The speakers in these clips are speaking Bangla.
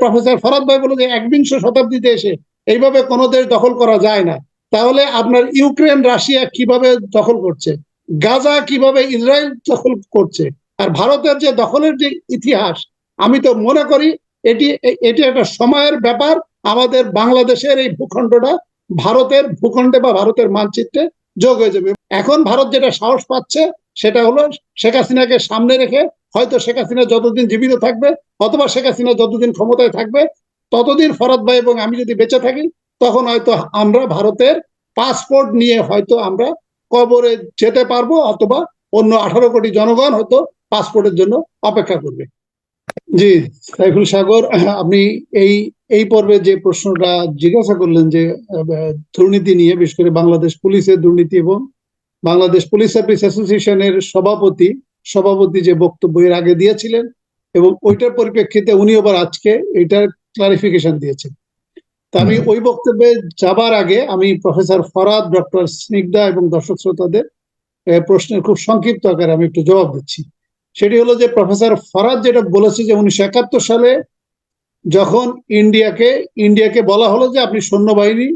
প্রফেসর ফরাদ ভাই বলে যে একবিংশ শতাব্দীতে এসে এইভাবে কোনো দেশ দখল করা যায় না। তাহলে আপনার ইউক্রেন, রাশিয়া কীভাবে দখল করছে? গাজা কীভাবে ইসরায়েল দখল করছে? আর ভারতের যে দখলের যে ইতিহাস, আমি তো মনে করি এটি এটি একটা সময়ের ব্যাপার। আমাদের বাংলাদেশের এই ভূখণ্ডটা ভারতের ভূখণ্ডে বা ভারতের মানচিত্রে যোগ হয়ে যাবে। এখন ভারত যেটা সাহস পাচ্ছে, সেটা হলো শেখ হাসিনাকে সামনে রেখে হয়তো শেখ হাসিনা যতদিন জীবিত থাকবে অথবা শেখ হাসিনা যতদিন ক্ষমতায় থাকবে, ততদিন ফরাদ ভাই এবং আমি যদি বেঁচে থাকি, তখন হয়তো আমরা ভারতের পাসপোর্ট নিয়ে হয়তো আমরা কবরে যেতে পারব অথবা অন্য আঠারো কোটি জনগণ হয়তো পাসপোর্টের জন্য অপেক্ষা করবে। জি, সাইফুল সাগর, আপনি এই এই পর্বে যে প্রশ্নটা জিজ্ঞাসা করলেন যে দুর্নীতি নিয়ে বিশেষ করে বাংলাদেশ পুলিশের দুর্নীতি এবং বাংলাদেশ পুলিশ সার্ভিস অ্যাসোসিয়েশনের সভাপতি সভাপতি যে বক্তব্য এর আগে দিয়েছিলেন এবং ওইটার পরিপ্রেক্ষিতে উনি আবার আজকে এটার ক্লারিফিকেশন দিয়েছেন। তা আমি ওই বক্তব্যে যাবার আগে আমি প্রফেসর ফরাদ ডক্টর স্নিগ্ধা এবং দর্শক শ্রোতাদের প্রশ্নের খুব সংক্ষিপ্ত আকারে আমি একটু জবাব দিচ্ছি। সেটি হলো যে প্রফেসর ফরাদ যেটা বলেছে যে উনিশশো একাত্তর সালে যখন ইন্ডিয়াকে ইন্ডিয়াকে বলা হলো যে আপনি সৈন্যবাহিনী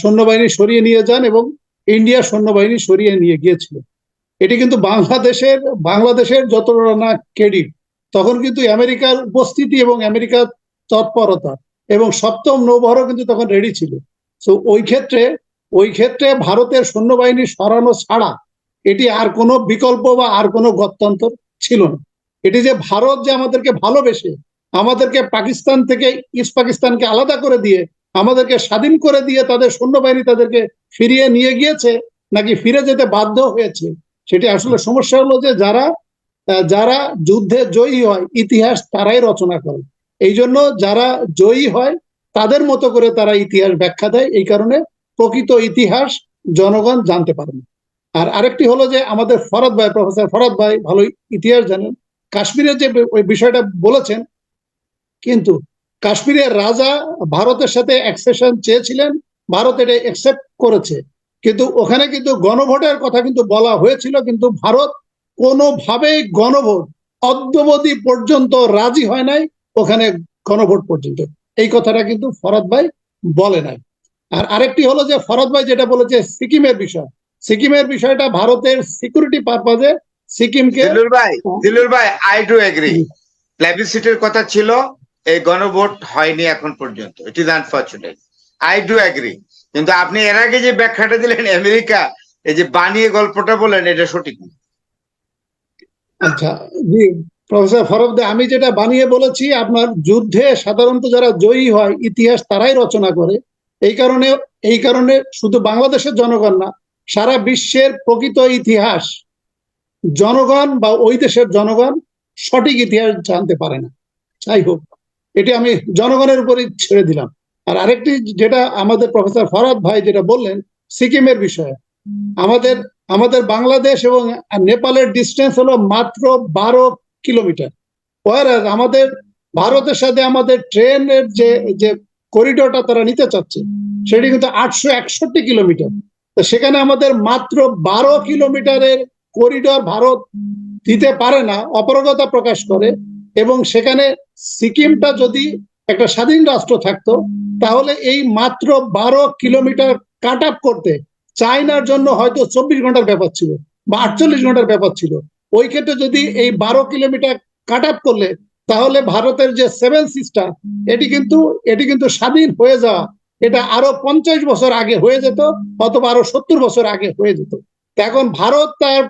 সৈন্যবাহিনী সরিয়ে নিয়ে যান এবং ইন্ডিয়া সৈন্যবাহিনী সরিয়ে নিয়ে গিয়েছিল। এটি কিন্তু বাংলাদেশের বাংলাদেশের যতটা না ক্রেডিট, তখন কিন্তু আমেরিকার উপস্থিতি এবং আমেরিকার তৎপরতা এবং সপ্তম নৌবহরও কিন্তু তখন রেডি ছিল। তো ওই ক্ষেত্রে ওই ক্ষেত্রে ভারতের সৈন্যবাহিনী সরানো ছাড়া এটি আর কোনো বিকল্প বা আর কোনো গত্যন্তর ছিল না। এটি যে ভারত যে আমাদেরকে ভালোবেসে আমাদেরকে পাকিস্তান থেকে ইস্ট পাকিস্তানকে আলাদা করে দিয়ে, আমাদেরকে স্বাধীন করে দিয়ে তাদের সৈন্যবাহিনী তাদেরকে ফিরিয়ে নিয়ে গিয়েছে, নাকি ফিরে যেতে বাধ্য হয়েছে? সেটি আসলে সমস্যা হলো যে যারা যারা যুদ্ধে জয়ী হয়, ইতিহাস তারাই রচনা করে। এই জন্য যারা জয়ী হয়, তাদের মতো করে তারা ইতিহাস ব্যাখ্যা দেয়। এই কারণে প্রকৃত ইতিহাস জনগণ জানতে পারে না। আর আরেকটি হলো যে আমাদের ফরাদ ভাই, প্রফেসর ফরাদ ভাই ভালো ইতিহাস জানেন। কাশ্মীরের যে ওই বিষয়টা বলেছেন কিন্তু কাশ্মীরের রাজা ভারতের সাথে অ্যাকসেশন চেয়েছিলেন ভারত এটা অ্যাকসেপ্ট করেছে। কিন্তু ওখানে কিন্তু গণভোটের কথা কিন্তু বলা হয়েছিল কিন্তু ভারত কোনোভাবেই গণভোট অদ্যবধি পর্যন্ত রাজি হয় নাই ওখানে গণভোট পর্যন্ত। এই কথাটা কিন্তু ফরাদ ভাই বলে নাই। আর আরেকটি হলো যে ফরাদ ভাই যেটা বলেছে সিকিমের বিষয়। সিকিমের বিষয়টা ভারতের সিকিউরিটি পারপাজে সিকিমকে দিলুর ভাই দিলুর ভাই আই ডু এগ্রি প্লেবিসিটের কথা ছিল এই গণভোট হয়নি এখন পর্যন্ত। It is unfortunate I do agree কিন্তু আপনি এর আগে যে ব্যাখ্যাটা দিলেন, আমেরিকা, এই যে বানিয়ে গল্পটা বলেন এটা সঠিক না। আচ্ছা জি, প্রফেসর ফরবদে আমি যেটা বানিয়ে বলেছি, আপনার যুদ্ধে সাধারণত যারা জয়ী হয়, ইতিহাস তারাই রচনা করে। এই কারণে এই কারণে শুধু বাংলাদেশের জনগণ না, সারা বিশ্বের প্রকৃত ইতিহাস, জনগণ বা ওই দেশের জনগণ সঠিক ইতিহাস জানতে পারে না। যাই হোক। এটি আমি জনগণের উপরই ছেড়ে দিলাম। আর আরেকটি যেটা আমাদের প্রফেসর ফরাদ ভাই যেটা বললেন, সিকিমের বিষয়ে। আমাদের আমাদের বাংলাদেশ এবং নেপালের ডিস্টেন্স হলো মাত্র বারো কিলোমিটার। ওয়ারাজ আমাদের ভারতের সাথে আমাদের ট্রেনের যে যে করিডোরটা তারা নিতে চাচ্ছে, সেটি কিন্তু আটশো একষট্টি কিলোমিটার। তো সেখানে আমাদের মাত্র বারো কিলোমিটারের করিডোর ভারত দিতে পারে না, অপারগতা প্রকাশ করে। এবং সেখানে সিকিমটা যদি একটা স্বাধীন রাষ্ট্র থাকতো তাহলে এই মাত্র বারো কিলোমিটার কাট আপ করতে চায়নার জন্য হয়তো চব্বিশ ঘণ্টার ব্যাপার ছিল বা আটচল্লিশ ঘণ্টার ব্যাপার ছিল। ওই ক্ষেত্রে যদি এই বারো কিলোমিটার কাট আপ করলে তাহলে ভারতের যে সেভেন সিস্টার এটি কিন্তু এটি কিন্তু স্বাধীন হয়ে যাওয়া এটা আরও পঞ্চাশ বছর আগে হয়ে যেত অথবা আরও সত্তর বছর আগে হয়ে যেত। এখন ভারত তার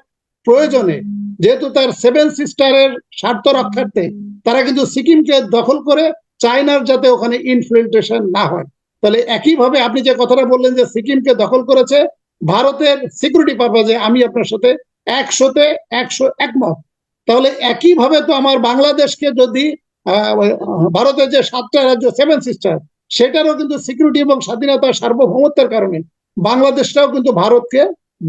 প্রয়োজনে, যেহেতু তার সেভেন সিস্টারের স্বার্থ রক্ষার্থে, তারা কিন্তু সিকিমকে দখল করে চায়নার যাতে ওখানে ইনফিল্ট্রেশন না হয়। তাহলে একইভাবে আপনি যে কথাটা বললেন যে সিকিমকে দখল করেছে, ভারতের সিকিউরিটি পারপাজে আমি আপনার সাথে একশোতে একশো একমত। তাহলে একইভাবে তো আমার বাংলাদেশকে যদি ভারতের যে সাতটা রাজ্য সেভেন সিস্টার সেটারও কিন্তু সিকিউরিটি এবং স্বাধীনতার সার্বভৌমত্বের কারণে বাংলাদেশটাও কিন্তু ভারতকে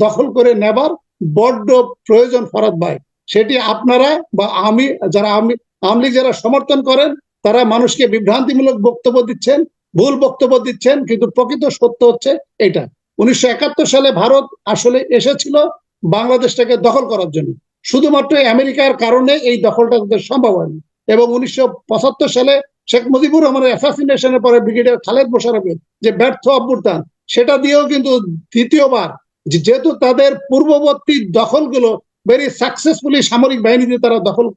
দখল করে নেবার বড্ড প্রয়োজন ফরাদ ভাই। সেটি আপনারা বা আমি, যারা আমি, আওয়ামী লীগ যারা সমর্থন করেন, তারা মানুষকে বিভ্রান্তিমূলক বক্তব্য দিচ্ছেন, ভুল বক্তব্য দিচ্ছেন, কিন্তু প্রকৃত সত্য হচ্ছে এটা। উনিশশো একাত্তর সালে ভারত আসলে এসেছিল বাংলাদেশটাকে দখল করার জন্য। শুধুমাত্র আমেরিকার কারণে এই দখলটা সম্ভব হয়নি। এবং উনিশশো পঁচাত্তর সালে শেখ মুজিবুর রহমানের অ্যাসাসিনেশনের পরে ব্রিগেডিয়ার খালেদ মোশারফের যে ব্যর্থ অভ্যুত্থান, সেটা দিয়েও কিন্তু দ্বিতীয়বার যেহেতু তাদের পূর্ববর্তী দখলগুলো ভেরি সাকসেসফুলি সামরিক বাহিনী দিয়ে তারা দখল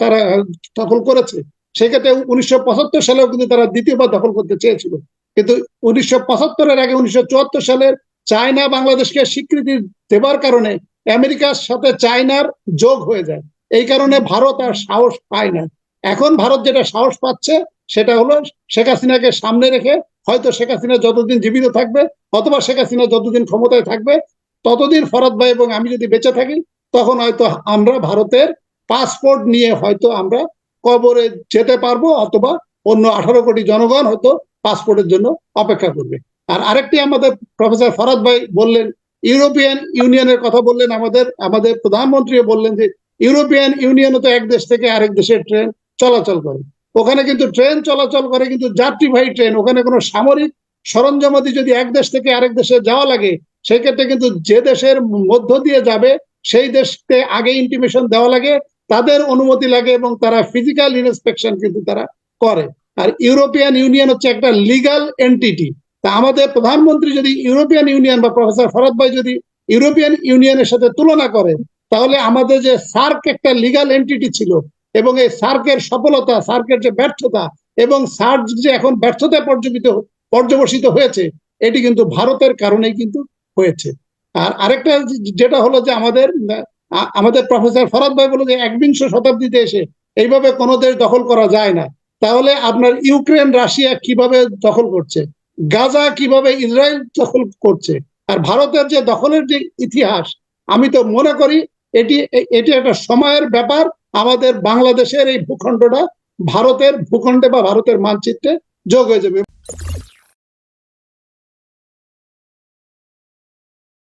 তারা, দখল করেছে, সেক্ষেত্রে উনিশশো পঁচাত্তর সালেও কিন্তু তারা দ্বিতীয়বার দখল করতে চেয়েছিল। কিন্তু উনিশশো পঁচাত্তরের আগে উনিশশো চুয়াত্তর সালের চায়না বাংলাদেশকে স্বীকৃতি দেবার কারণে আমেরিকার সাথে চায়নার যোগ হয়ে যায়। এই কারণে ভারত আর সাহস পায় না। এখন ভারত যেটা সাহস পাচ্ছে, সেটা হলো শেখ হাসিনাকে সামনে রেখে হয়তো শেখ হাসিনা যতদিন জীবিত থাকবে, অথবা শেখ হাসিনা যতদিন ক্ষমতায় থাকবে, ততদিন ফরাদ ভাই এবং আমি যদি বেঁচে থাকি, তখন হয়তো আমরা ভারতের পাসপোর্ট নিয়ে হয়তো আমরা কবরে যেতে পারব, অথবা অন্য আঠারো কোটি জনগণ হয়তো পাসপোর্টের জন্য অপেক্ষা করবে। আর আরেকটি আমাদের প্রফেসর ফরাদ ভাই বললেন ইউরোপিয়ান ইউনিয়নের কথা বললেন আমাদের আমাদের প্রধানমন্ত্রী বললেন যে ইউরোপিয়ান ইউনিয়নও তো এক দেশ থেকে আরেক দেশের ট্রেন চলাচল করে। ওখানে কিন্তু ট্রেন চলাচল করে, কিন্তু যাত্রীবাহী ট্রেন। ওখানে কোনো সামরিক সরঞ্জামাদি যদি এক দেশ থেকে আরেক দেশে যাওয়া লাগে, সেক্ষেত্রে কিন্তু যে দেশের মধ্য দিয়ে যাবে, সেই দেশকে আগে ইন্টিমেশন দেওয়া লাগে, তাদের অনুমতি লাগে এবং তারা ফিজিক্যাল ইন্সপেকশন কিন্তু তারা করে। আর ইউরোপিয়ান ইউনিয়ন হচ্ছে একটা লিগাল এন্টিটি তা আমাদের প্রধানমন্ত্রী যদি ইউরোপিয়ান ইউনিয়ন বা প্রফেসর ফরাদ ভাই যদি ইউরোপিয়ান ইউনিয়নের সাথে তুলনা করেন, তাহলে আমাদের যে সার্ক একটা লিগাল এন্টিটি ছিল এবং এই সার্কের সফলতা, সার্কের যে ব্যর্থতা এবং সার্ক যে এখন ব্যর্থতা পর্যবিত, পর্যবসিত হয়েছে, এটি কিন্তু ভারতের কারণেই কিন্তু হয়েছে। আর আরেকটা যেটা হলো যে আমাদের আমাদের প্রফেসর ফরাদ ভাই বলে যে একবিংশ শতাব্দীতে এসে এইভাবে কোনো দেশ দখল করা যায় না। তাহলে আপনার ইউক্রেন, রাশিয়া কীভাবে দখল করছে? গাজা কীভাবে ইসরায়েল দখল করছে? আর ভারতের যে দখলের যে ইতিহাস, আমি তো মনে করি এটি এটি একটা সময়ের ব্যাপার আমাদের বাংলাদেশের এই ভূখণ্ডটা ভারতের ভূখণ্ডে বা ভারতের মানচিত্রে যোগ হয়ে যাবে।